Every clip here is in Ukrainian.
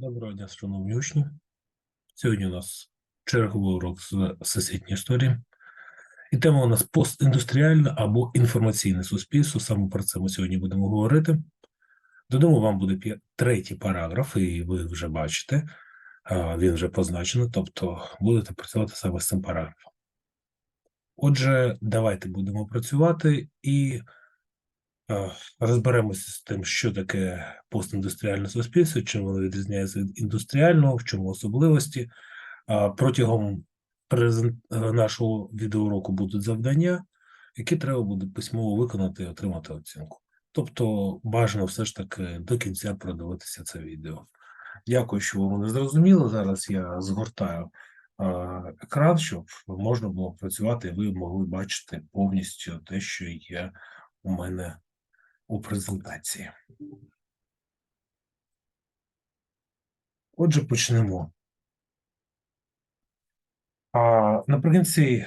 Доброго дня, шановні учні. Сьогодні у нас черговий урок з всесвітньої історії. І тема у нас постіндустріальне або інформаційне суспільство. Саме про це ми сьогодні будемо говорити. Додому вам буде третій параграф, і ви вже бачите, він вже позначений, тобто будете працювати саме з цим параграфом. Отже, давайте будемо працювати і розберемося з тим, що таке постіндустріальне суспільство, чим воно відрізняється від індустріального, в чому особливості. Протягом е, нашого відеоуроку будуть завдання, які треба буде письмово виконати і отримати оцінку. Тобто бажано все ж таки до кінця продивитися це відео. Дякую, що ви мене зрозуміли. Зараз я згортаю е, екран, щоб можна було працювати, і ви могли бачити повністю те, що є у мене у презентації. Отже, почнемо. А наприкінці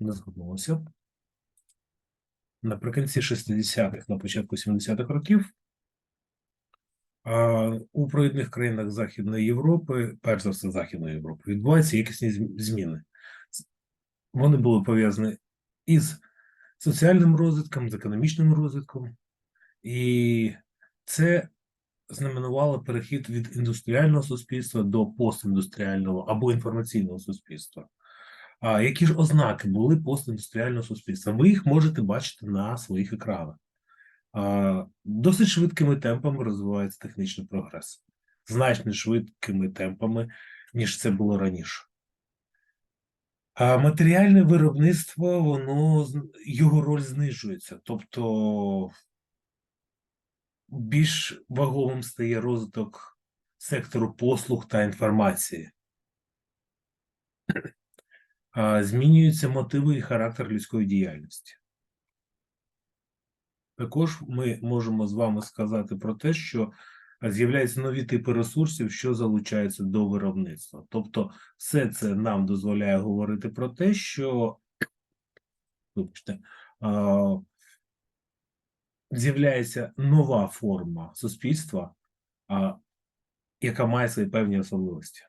не згодилося. Наприкінці 60-х, на початку 70-х років у провідних країнах Західної Європи, перш за все Західної Європи, відбуваються якісні зміни. Вони були пов'язані із соціальним розвитком, з економічним розвитком, і це знаменувало перехід від індустріального суспільства до постіндустріального або інформаційного суспільства. А які ж ознаки були постіндустріального суспільства? Ви їх можете бачити на своїх екранах. А, Досить швидкими темпами розвивається технічний прогрес, значно швидкими темпами, ніж це було раніше. А матеріальне виробництво, воно його роль знижується. Тобто більш ваговим стає розвиток сектору послуг та інформації. Змінюються мотиви і характер людської діяльності. Також ми можемо з вами сказати про те, що з'являються нові типи ресурсів, що залучаються до виробництва. Тобто, все це нам дозволяє говорити про те, що вибачте, з'являється нова форма суспільства, яка має свої певні особливості.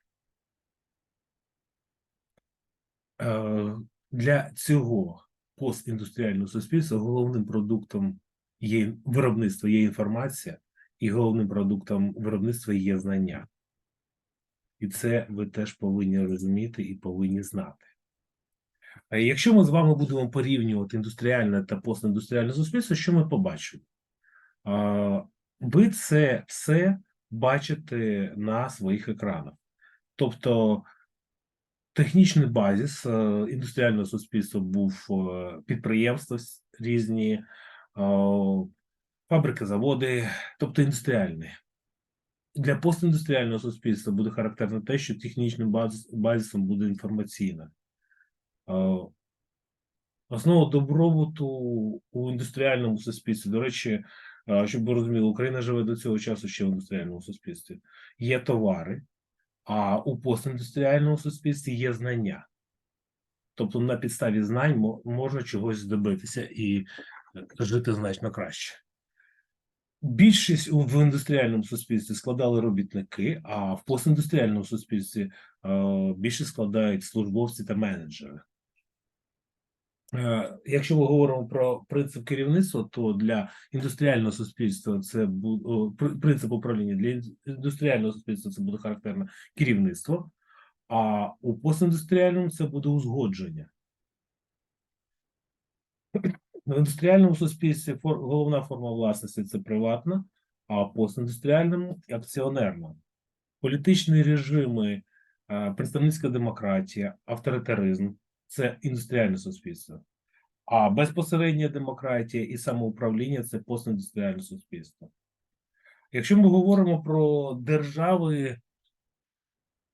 Е, Для цього постіндустріального суспільства головним продуктом є виробництво, є інформація, і головним продуктом виробництва є знання. І це ви теж повинні розуміти і повинні знати. Якщо ми з вами будемо порівнювати індустріальне та постіндустріальне суспільство, що ми побачимо? Ви це все бачите на своїх екранах. Тобто технічний базис е, індустріального суспільства був е, підприємства різні, е, фабрики, заводи, тобто індустріальні. Для постіндустріального суспільства буде характерно те, що технічним баз- базисом буде інформаційна. Основа добробуту у індустріальному суспільстві. До речі, щоб ви розуміли, Україна живе до цього часу ще в індустріальному суспільстві. Є товари, а у постіндустріальному суспільстві є знання. Тобто на підставі знань можна чогось добитися і жити значно краще. Більшість в індустріальному суспільстві складали робітники, а в постіндустріальному суспільстві е, більше складають службовці та менеджери. Е, Якщо ми говоримо про принцип керівництва, то для індустріального суспільства це бу- о, при- принцип управління для індустріального суспільства це буде характерне керівництво, а у постіндустріальному це буде узгодження. В індустріальному суспільстві головна форма власності це приватна, а в постіндустріальному акціонерна. Політичні режими, представницька демократія, авторитаризм це індустріальне суспільство. А безпосередня демократія і самоуправління це постіндустріальне суспільство. Якщо ми говоримо про держави,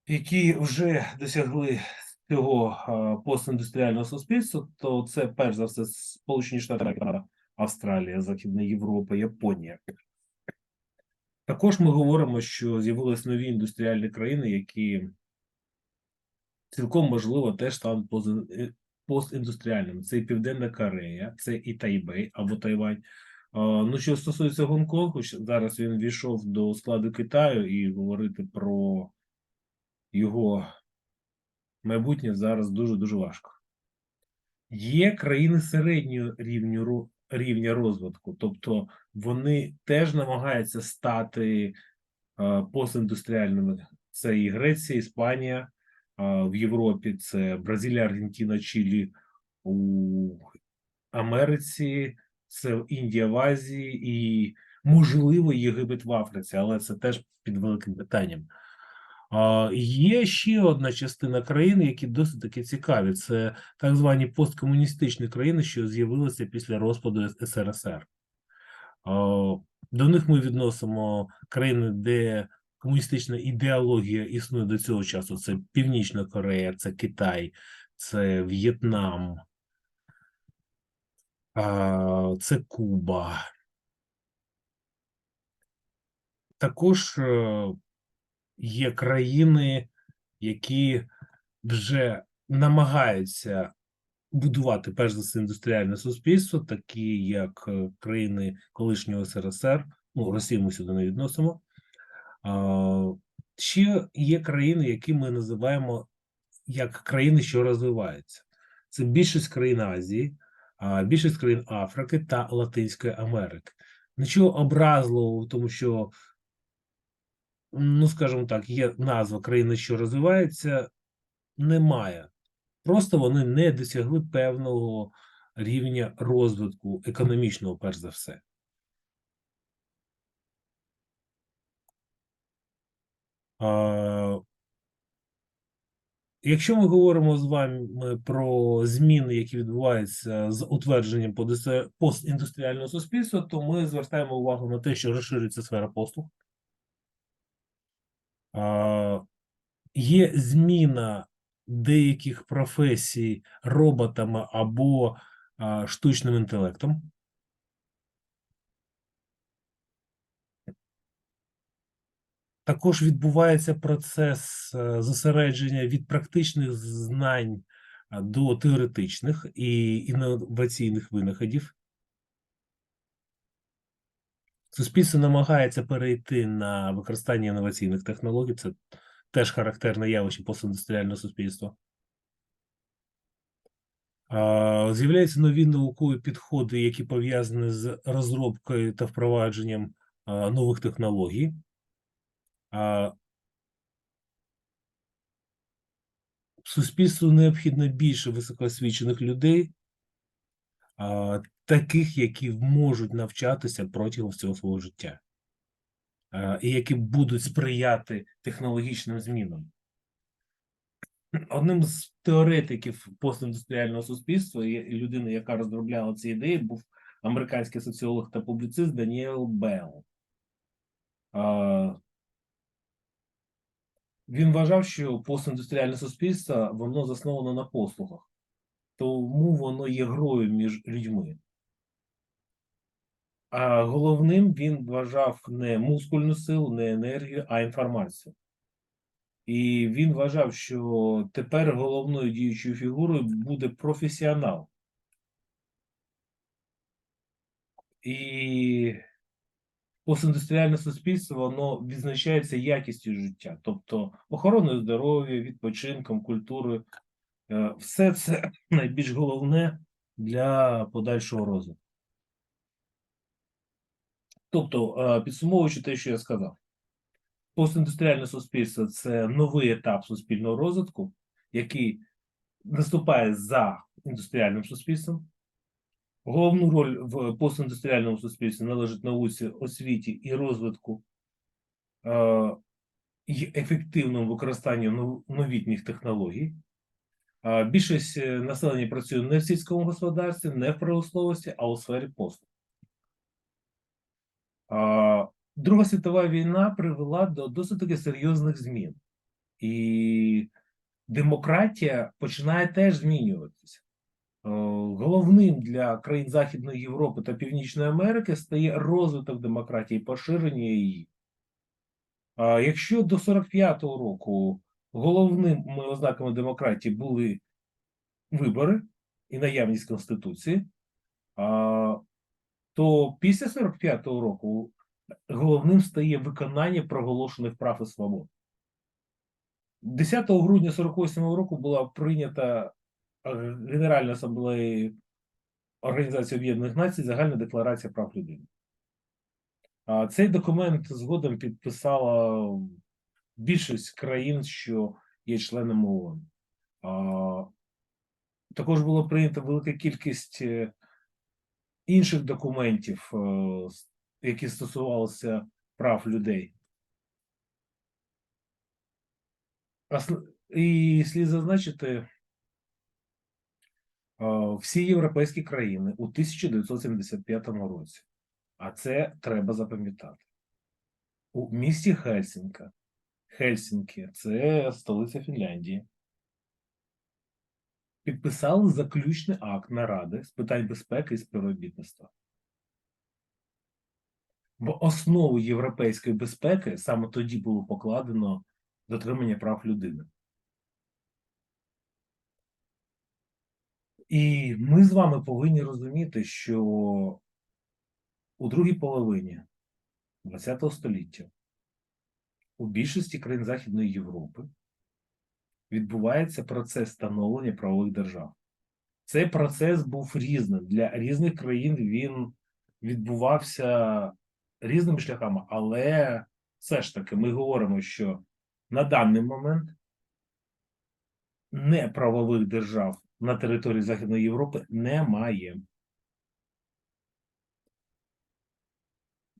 які вже досягли цього постіндустріального суспільства, то це перш за все Сполучені Штати, Австралія, Західна Європа, Японія. Також ми говоримо, що з'явились нові індустріальні країни, які цілком можливо теж стануть е, постіндустріальними. Це і Південна Корея, це і Тайбей або Тайвань, Ну, що стосується Гонконгу, зараз він війшов до складу Китаю і говорити про його майбутнє зараз дуже-дуже важко. Є країни середнього рівню, рівня розвитку, тобто вони теж намагаються стати е, постіндустріальними. Це і Греція, Іспанія а в Європі, це Бразилія, Аргентина, Чилі у Америці, це Індія в Азії і, можливо, Єгипет в Африці, але це теж під великим питанням. Є ще одна частина країн, які досить таки цікаві. Це так звані посткомуністичні країни, що з'явилися після розпаду СРСР. До них ми відносимо країни, де комуністична ідеологія існує до цього часу. Це Північна Корея, це Китай, це В'єтнам, це Куба. Також е, є країни, які вже намагаються будувати перш за все індустріальне суспільство, такі як е, країни колишнього СРСР, ну Росію ми сюди не відносимо. Ще є країни, які ми називаємо як країни, що розвиваються. Це більшість країн Азії, більшість країн Африки та Латинської Америки. Нічого образливого, тому що, ну скажімо так, є назва країни, що розвивається, немає. Просто вони не досягли певного рівня розвитку економічного, перш за все. А, Якщо ми говоримо з вами про зміни, які відбуваються з утвердженням постіндустріального суспільства, то ми звертаємо увагу на те, що розширюється сфера послуг. Є зміна деяких професій роботами або штучним інтелектом. Також відбувається процес е, зосередження від практичних знань до теоретичних і інноваційних винаходів. Суспільство намагається перейти на використання інноваційних технологій. Це теж характерне явище постіндустріального суспільства. З'являються нові наукові підходи, які пов'язані з розробкою та впровадженням нових технологій. Суспільству необхідно більше високоосвічених людей, таких, які можуть навчатися протягом всього свого життя, і які будуть сприяти технологічним змінам. Одним з теоретиків постіндустріального суспільства і людина, яка розробляла ці ідеї, був американський соціолог та публіцист Даніел Белл. Він вважав, що постіндустріальне суспільство воно засновано на послугах, тому воно є грою між людьми. А головним він вважав не мускульну силу, не енергію, а інформацію. І він вважав, що тепер головною діючою фігурою буде професіонал. І постіндустріальне суспільство воно відзначається якістю життя, тобто охороною здоров'я, відпочинком, культурою. Е, Все це найбільш головне для подальшого розвитку. Тобто, е, підсумовуючи те, що я сказав, постіндустріальне суспільство це новий етап суспільного розвитку, який наступає за індустріальним суспільством. Головну роль в постіндустріальному суспільстві належить науці, освіті і розвитку е, і ефективному використанню новітніх технологій. Е, Більшість населення працює не в сільському господарстві, не в промисловості, а у сфері послуг. Друга світова війна привела до досить таки серйозних змін, і демократія починає теж змінюватися. Е, Головним для країн Західної Європи та Північної Америки стає розвиток демократії, поширення її. Якщо до 45-го року головними ознаками демократії були вибори і наявність конституції, то після 45-го року головним стає виконання проголошених прав і свобод. 10 грудня 48-го року була прийнята е, Генеральною асамблеєю Організації Об'єднаних Націй Загальна декларація прав людини. Цей документ згодом підписала більшість країн, що є членами ООН. Також було прийнято велика кількість е, інших документів, е, які стосувалися прав людей. І слід зазначити, всі європейські країни у 1975 році, а це треба запам'ятати. У місті Хельсінка, Хельсінкі, це столиця Фінляндії, підписали заключний акт наради з питань безпеки і співробітництва. В основу європейської безпеки саме тоді було покладено дотримання прав людини. І ми з вами повинні розуміти, що у другій половині ХХ століття у більшості країн Західної Європи відбувається процес становлення правових держав. Цей процес був різним. Для різних країн він відбувався різними шляхами, але все ж таки ми говоримо, що на даний момент неправових держав на території Західної Європи немає.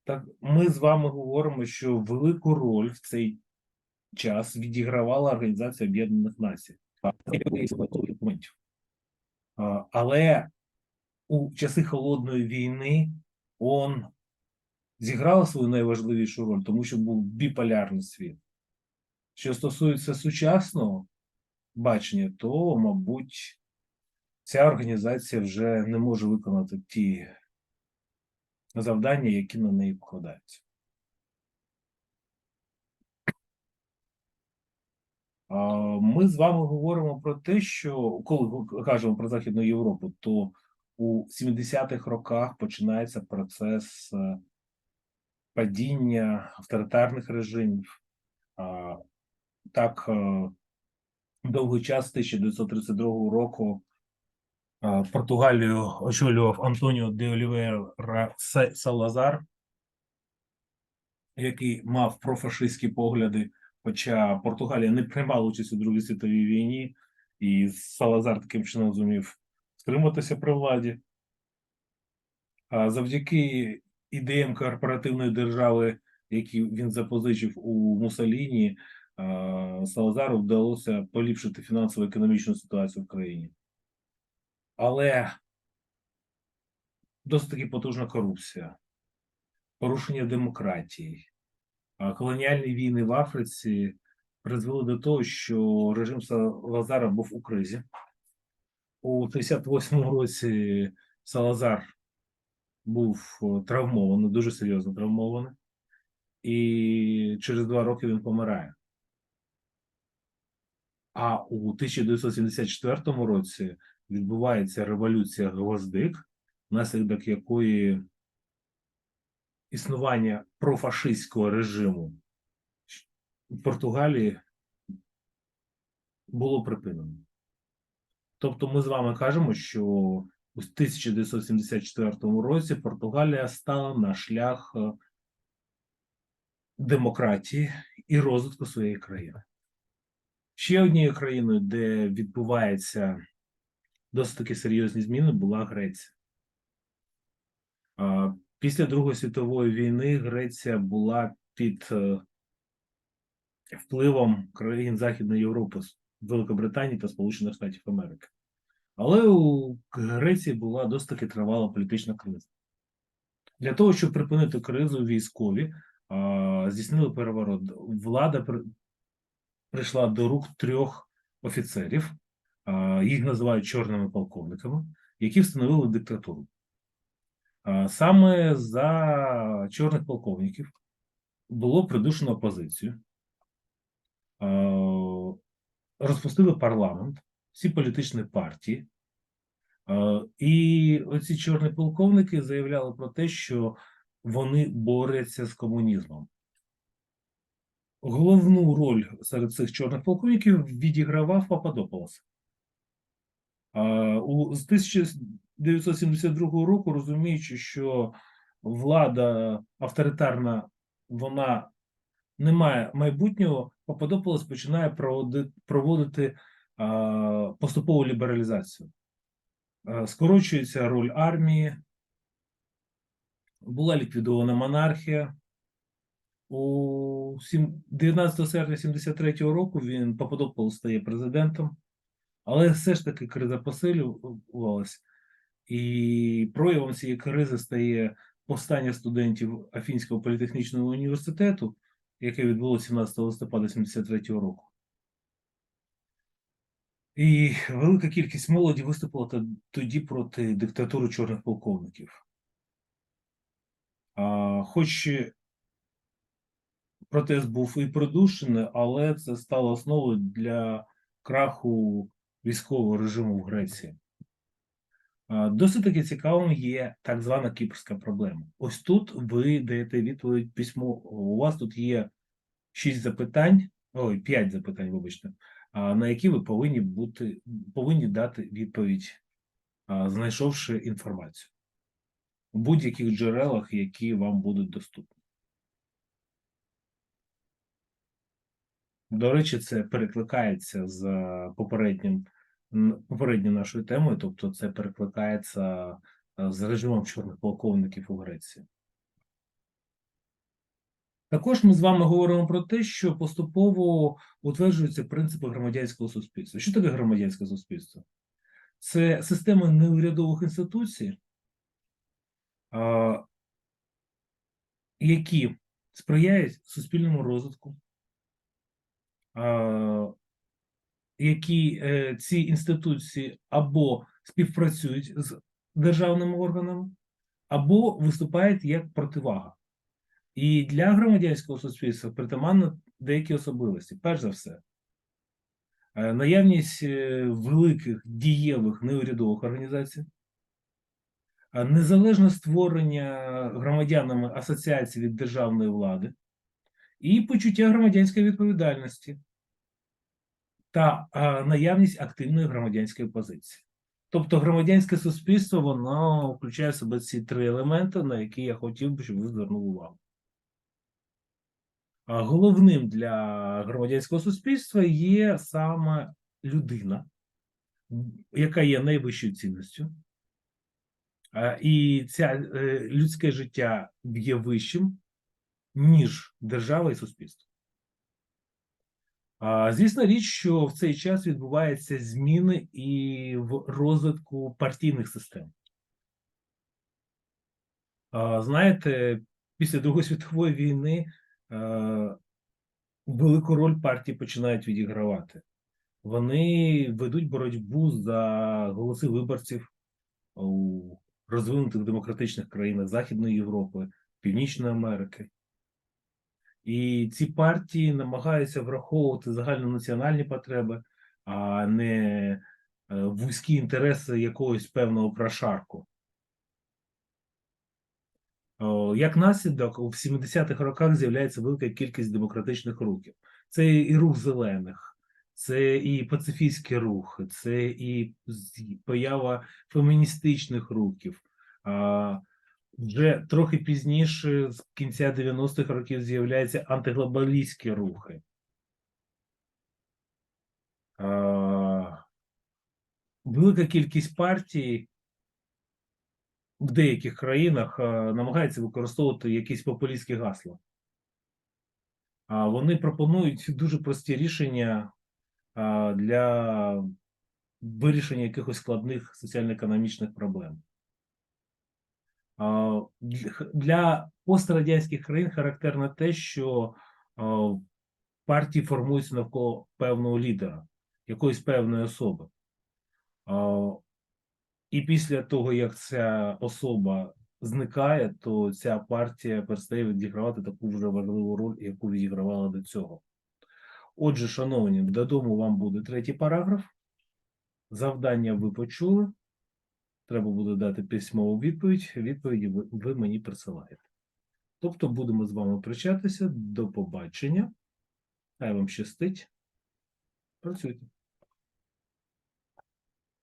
Так, ми з вами говоримо, що велику роль в цей час відігравала Організація Об'єднаних Націй. Документів. Але у часи холодної війни ООН зіграла свою найважливішу роль, тому що був біполярний світ. Що стосується сучасного бачення, то, мабуть, ця організація вже не може виконати ті завдання, які на неї покладаються. Ми з вами говоримо про те, що коли кажемо про Західну Європу, то у 70-х роках починається процес е, падіння авторитарних режимів. Так, е, довгий час з 1932 року е, Португалію очолював Антоніо де Олівейра Се- Салазар, який мав профашистські погляди, хоча Португалія не приймала участь у Другій світовій війні, і Салазар таким чином зумів стриматися при владі. А завдяки ідеям корпоративної держави, які він запозичив у Мусоліні, Салазару вдалося поліпшити фінансово-економічну ситуацію в країні. Але досить таки потужна корупція, порушення демократії, колоніальні війни в Африці призвели до того, що режим Салазара був у кризі. У 58-му році Салазар був травмований, дуже серйозно травмований, і через два роки він помирає. А у 1974 році відбувається революція Гвоздик, внаслідок якої існування профашистського режиму в Португалії було припинено. Тобто ми з вами кажемо, що у 1974 році Португалія стала на шлях е, демократії і розвитку своєї країни. Ще однією країною, де відбуваються досить таки серйозні зміни, була Греція. Після Другої світової війни Греція була під е, впливом країн Західної Європи, Великобританії та Сполучених Штатів Америки. Але у Греції була досить таки тривала політична криза. Для того, щоб припинити кризу, військові а, здійснили переворот. Влада при- прийшла до рук трьох офіцерів, а, їх називають чорними полковниками, які встановили диктатуру. Саме за чорних полковників було придушено опозицію, розпустили парламент, всі політичні партії, І оці чорні полковники заявляли про те, що вони борються з комунізмом. Головну роль серед цих чорних полковників відігравав Пападополос. У- 1972 року, розуміючи, що влада авторитарна, вона не має майбутнього, Пападополос починає проводити, поступову лібералізацію. Скорочується роль армії, була ліквідована монархія. У 19 серпня 73 року він Пападополос стає президентом, але все ж таки криза посилювалась, і проявом цієї кризи стає повстання студентів Афінського політехнічного університету, яке відбулося 17 листопада 73 року. І велика кількість молоді виступила тоді проти диктатури чорних полковників. А, хоч протест був і придушений, але це стало основою для краху військового режиму в Греції. Досить таки цікавим є так звана кіпрська проблема. Ось тут ви даєте відповідь письмо. У вас тут є шість запитань, ой, п'ять запитань, вибачте, на які ви повинні бути повинні дати відповідь, знайшовши інформацію у будь-яких джерелах, які вам будуть доступні. До речі, це перекликається з попереднім попередньою нашою темою, тобто це перекликається е, з режимом чорних полковників у Греції. Також ми з вами говоримо про те, що поступово утверджуються принципи громадянського суспільства. Що таке громадянське суспільство? Це система неурядових інституцій, які сприяють суспільному розвитку, які е, ці інституції або співпрацюють з державними органами, або виступають як противага. І для громадянського суспільства притаманно деякі особливості. Перш за все, е, наявність е, великих дієвих неурядових організацій, незалежне створення громадянами асоціацій від державної влади і почуття громадянської відповідальності та наявність активної громадянської позиції. Тобто громадянське суспільство воно включає в себе ці три елементи, на які я хотів би, щоб ви звернули увагу. Головним для громадянського суспільства є саме людина, яка є найвищою цінністю, і ця е, людське життя є вищим, ніж держава і суспільство. Звісна річ, що в цей час відбуваються зміни і в розвитку партійних систем. Знаєте, після Другої світової війни велику роль партії починають відігравати. Вони ведуть боротьбу за голоси виборців у розвинутих демократичних країнах Західної Європи, Північної Америки. І ці партії намагаються враховувати загальнонаціональні потреби, а не е, вузькі інтереси якогось певного прошарку. Як наслідок, у 70-х роках з'являється велика кількість демократичних рухів. Це і рух зелених, це і пацифістський рух, це і поява феміністичних рухів. Вже трохи пізніше, з кінця 90-х років, з'являються антиглобалістські рухи. Велика кількість партій в деяких країнах намагається використовувати якісь популістські гасла. А вони пропонують дуже прості рішення для вирішення якихось складних соціально-економічних проблем. Для пострадянських країн характерно те, що партії формуються навколо певного лідера, якоїсь певної особи. І після того, як ця особа зникає, то ця партія перестає відігравати таку вже важливу роль, яку відігравала до цього. Отже, шановні, додому вам буде третій параграф. Завдання ви почули. Треба буде дати письмову відповідь. Відповіді ви, мені присилаєте. Тобто будемо з вами прощатися. До побачення. Хай вам щастить. Працюйте.